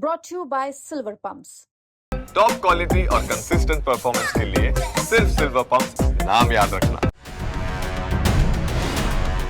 brought to you by Silver Pumps. Top quality और consistent performance के लिए सिर्फ सिल्वर पंप नाम याद रखना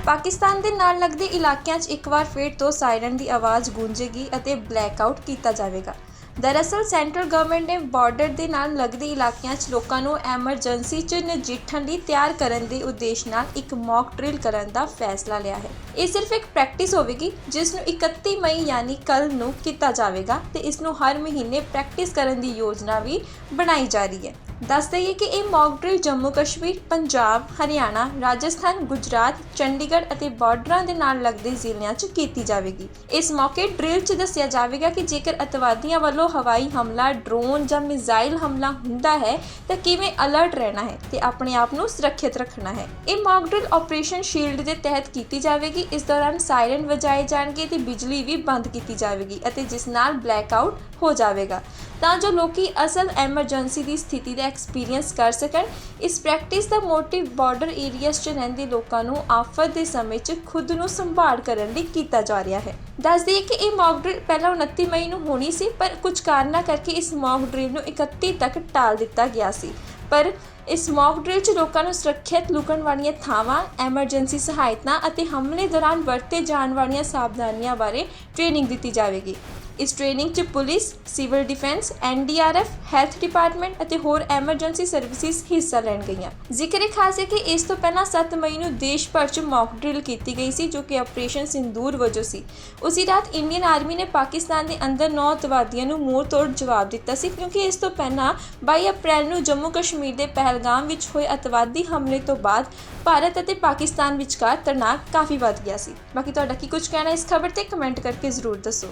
ਪਾਕਿਸਤਾਨ ਦੇ ਨਾਲ ਲੱਗਦੇ ਇਲਾਕਿਆਂ 'ਚ ਇੱਕ ਵਾਰ ਫੇਰ ਤੋਂ ਸਾਇਰਨ ਦੀ ਆਵਾਜ਼ ਗੂੰਜੇਗੀ ਅਤੇ ਬਲੈਕਆਊਟ ਕੀਤਾ ਜਾਵੇਗਾ ਦਰਅਸਲ ਸੈਂਟਰਲ ਗਵਰਨਮੈਂਟ ਨੇ ਬਾਰਡਰ ਦੇ ਨਾਲ ਲੱਗਦੇ ਇਲਾਕਿਆਂ 'ਚ ਲੋਕਾਂ ਨੂੰ ਐਮਰਜੈਂਸੀ 'ਚ ਨਜਿੱਠਣ ਲਈ ਤਿਆਰ ਕਰਨ ਦੇ ਉਦੇਸ਼ ਨਾਲ ਇੱਕ ਮੌਕ ਡਰਿਲ ਕਰਨ ਦਾ ਫੈਸਲਾ ਲਿਆ ਹੈ। ਇਹ ਸਿਰਫ ਇੱਕ ਪ੍ਰੈਕਟਿਸ ਹੋਵੇਗੀ, ਜਿਸ ਨੂੰ 31 ਮਈ ਯਾਨੀ ਕੱਲ ਨੂੰ ਕੀਤਾ ਜਾਵੇਗਾ ਤੇ ਇਸ ਨੂੰ ਹਰ ਮਹੀਨੇ ਪ੍ਰੈਕਟਿਸ ਕਰਨ ਦੀ ਯੋਜਨਾ ਵੀ ਬਣਾਈ ਜਾ ਰਹੀ ਹੈ। ਦੱਸ ਦਈਏ ਕਿ ਇਹ ਮੌਕ ਡਰਿਲ ਜੰਮੂ ਕਸ਼ਮੀਰ, ਪੰਜਾਬ, ਹਰਿਆਣਾ, ਰਾਜਸਥਾਨ, ਗੁਜਰਾਤ, ਚੰਡੀਗੜ੍ਹ ਅਤੇ ਬਾਰਡਰਾਂ ਦੇ ਨਾਲ ਲੱਗਦੇ ਜ਼ਿਲ੍ਹਿਆਂ 'ਚ ਕੀਤੀ ਜਾਵੇਗੀ। ਇਸ ਮੌਕੇ ਡਰਿਲ 'ਚ ਦੱਸਿਆ ਜਾਵੇਗਾ ਕਿ ਜੇਕਰ ਅਤਵਾਦੀਆਂ ਵੱਲੋਂ ਹਵਾਈ ਹਮਲਾ, ਡਰੋਨ ਜਾਂ ਮਿਜ਼ਾਈਲ ਹਮਲਾ ਹੁੰਦਾ ਹੈ, ਤਾਂ ਕਿਵੇਂ ਅਲਰਟ ਰਹਿਣਾ ਹੈ ਤੇ ਆਪਣੇ ਆਪ ਨੂੰ ਸੁਰੱਖਿਅਤ ਰੱਖਣਾ ਹੈ। ਇਹ ਮੌਕ ਡਰਿਲ ਆਪਰੇਸ਼ਨ ਸ਼ੀਲਡ ਦੇ ਤਹਿਤ ਕੀਤੀ ਜਾਵੇਗੀ। ਇਸ ਦੌਰਾਨ ਸਾਇਰਨ ਵਜਾਏ ਜਾਣਗੇ ਤੇ ਬਿਜਲੀ ਵੀ ਬੰਦ ਕੀਤੀ ਜਾਵੇਗੀ ਅਤੇ ਜਿਸ ਨਾਲ ਬਲੈਕ ਆਊਟ ਹੋ ਜਾਵੇਗਾ। ਤਾਂ ਜੋ ਲੋਕੀ ਅਸਲ ਐਮਰਜੈਂਸੀ ਦੀ ਸਥਿਤੀ ਦਾ ਐਕਸਪੀਰੀਅੰਸ ਕਰ ਸਕਣ। ਇਸ ਪ੍ਰੈਕਟਿਸ ਦਾ ਮੋਟਿਵ ਬਾਰਡਰ ਏਰੀਆਸ 'ਚ ਰਹਿੰਦੇ ਲੋਕਾਂ ਨੂੰ ਆਫਤ ਦੇ ਸਮੇਂ 'ਚ ਖੁਦ ਨੂੰ ਸੰਭਾਲ ਕਰਨ ਲਈ ਕੀਤਾ ਜਾ ਰਿਹਾ ਹੈ। ਦੱਸ ਦਈਏ ਕਿ ਇਹ ਮੌਕ ਡਰਿਲ ਪਹਿਲਾਂ 29 ਮਈ ਨੂੰ ਹੋਣੀ ਸੀ, ਪਰ ਕੁਝ ਕਾਰਨਾਂ ਕਰਕੇ ਇਸ ਮੌਕ ਡਰਿਲ ਨੂੰ 31 ਤੱਕ ਟਾਲ ਦਿੱਤਾ ਗਿਆ ਸੀ। ਪਰ ਇਸ ਮੌਕ ਡਰਿਲ 'ਚ ਲੋਕਾਂ ਨੂੰ ਸੁਰੱਖਿਅਤ ਲੁਕਣ ਵਾਲੀਆਂ ਥਾਵਾਂ, ਐਮਰਜੈਂਸੀ ਸਹਾਇਤਾ ਅਤੇ ਹਮਲੇ ਦੌਰਾਨ ਵਰਤੇ ਜਾਣ ਵਾਲੀਆਂ ਸਾਵਧਾਨੀਆਂ ਬਾਰੇ ਟ੍ਰੇਨਿੰਗ ਦਿੱਤੀ ਜਾਵੇਗੀ। ਇਸ ਟ੍ਰੇਨਿੰਗ 'ਚ police, civil defence NDRF health department ਅਤੇ ਹੋਰ ਐਮਰਜੈਂਸੀ ਸਰਵਿਸਿਜ਼ ਹਿੱਸਾ ਲੈਣ ਗਈਆਂ। ਜ਼ਿਕਰ ਖਾਸ ਹੈ ਕਿ ਇਸ ਤੋਂ ਪਹਿਲਾਂ 7 ਮਈ ਨੂੰ ਦੇਸ਼ ਭਰ 'ਚ ਮੌਕ ਡਰਿਲ ਕੀਤੀ ਗਈ ਸੀ, ਜੋ ਕਿ ਆਪਰੇਸ਼ਨ ਸਿੰਦੂਰ ਵਜੋਂ ਸੀ। ਉਸੇ ਰਾਤ ਇੰਡੀਅਨ ਆਰਮੀ ਨੇ ਪਾਕਿਸਤਾਨ ਦੇ ਅੰਦਰ ਨੌ ਅਤਵਾਦੀਆਂ ਨੂੰ ਮੂੰਹ ਤੋੜ ਜਵਾਬ ਦਿੱਤਾ ਸੀ, ਕਿਉਂਕਿ ਇਸ ਤੋਂ ਪਹਿਲਾਂ 22 ਅਪ੍ਰੈਲ ਨੂੰ ਜੰਮੂ ਕਸ਼ਮੀਰ ਦੇ ਪਹਿਲ ਪਹਿਲਗਾਮ ਵਿੱਚ ਹੋਏ ਅਤਵਾਦੀ ਹਮਲੇ ਤੋਂ ਬਾਅਦ ਭਾਰਤ ਅਤੇ ਪਾਕਿਸਤਾਨ ਵਿਚਕਾਰ ਤਣਾਅ ਕਾਫੀ ਵੱਧ ਗਿਆ ਸੀ। ਬਾਕੀ ਤੁਹਾਡਾ ਕੀ ਕੁਝ ਕਹਿਣਾ ਇਸ ਖਬਰ ਤੇ ਕਮੈਂਟ ਕਰਕੇ ਜ਼ਰੂਰ ਦੱਸੋ।